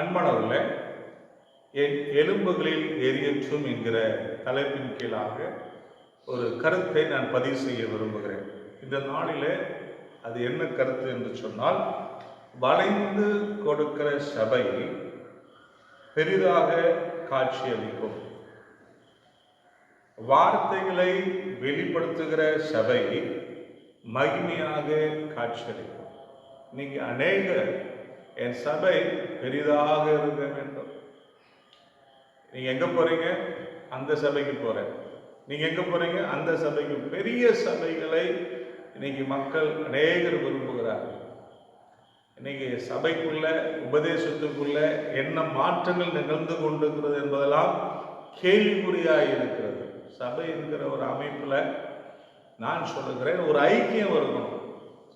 அன்பானவர்களே என் எலும்புகளில் எரியற்றும் என்கிற தலைப்பின் கீழாக ஒரு கருத்தை நான் பதிவு செய்ய விரும்புகிறேன். இந்த நாளில் அது என்ன கருத்து என்று சொன்னால் வளைந்து கொடுக்கிற சபை பெரிதாக காட்சியளிக்கும். வார்த்தைகளை வெளிப்படுத்துகிற சபை மகிமையாக காட்சியளிக்கும். நீங்கள் அநேக என் சபை பெரிதாக இருக்க வேண்டும். நீங்க எங்க போறீங்க? அந்த சபைக்கு போறேன். நீங்க எங்க போறீங்க? அந்த சபைக்கு. பெரிய சபைகளை இன்னைக்கு மக்கள் அநேகர் விரும்புகிறார்கள். இன்னைக்கு சபைக்குள்ள உபதேசத்துக்குள்ள என்ன மாற்றங்கள் நிகழ்ந்து கொண்டிருக்கிறது என்பதெல்லாம் கேள்விக்குறியாக இருக்கிறது. சபை என்கிற ஒரு அமைப்பில் நான் சொல்லுகிறேன் ஒரு ஐக்கியம் இருக்கணும்.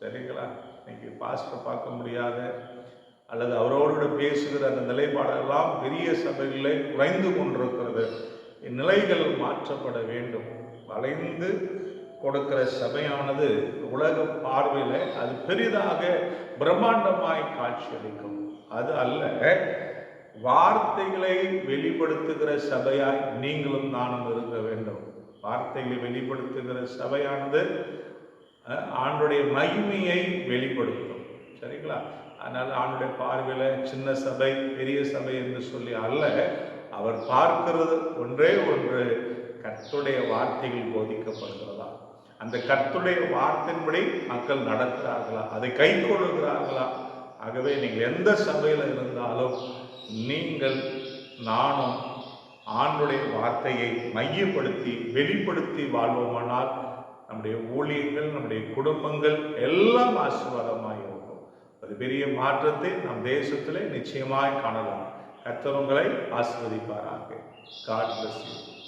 சரிங்களா? இன்னைக்கு பாஸ்டர் பார்க்க முடியாத அல்லது அவரோடு பேசுகிற அந்த நிலைப்பாடெல்லாம் பெரிய சபைகளை குறைந்து கொண்டிருக்கிறது. இந்நிலைகள் மாற்றப்பட வேண்டும். வளைந்து கொடுக்கிற சபையானது உலக பார்வையில் அது பெரிதாக பிரம்மாண்டமாய் காட்சியளிக்கும். அது அல்ல வார்த்தைகளை வெளிப்படுத்துகிற சபையாய் நீங்களும் நானும் இருக்க வேண்டும். வார்த்தைகளை வெளிப்படுத்துகிற சபையானது ஆண்டுடைய மகிமையை வெளிப்படுத்தும். சரிங்களா? அதனால் ஆண்டுடைய பார்வையில் சின்ன சபை பெரிய சபை என்று சொல்லி அல்ல அவர் பார்க்கிறது ஒன்றே ஒன்று கத்துடைய வார்த்தைகள் போதிக்கப்படுகிறதா? அந்த கத்துடைய வார்த்தையின்படி மக்கள் நடக்கிறார்களா? அதை கை கொள்ளுகிறார்களா? ஆகவே நீங்கள் எந்த சபையில் இருந்தாலும் நீங்கள் நானும் ஆண்டுடைய வார்த்தையை மையப்படுத்தி வெளிப்படுத்தி வாழ்வோமானால் நம்முடைய ஊழியங்கள் நம்முடைய குடும்பங்கள் எல்லாம் ஆசீர்வாதமாக இருக்கும் ஒரு பெரிய மாற்றத்தை நம் தேசத்திலே நிச்சயமாய் காணலாம். கத்தவங்களை உங்களை ஆசீர்வதிப்பாராக. God plus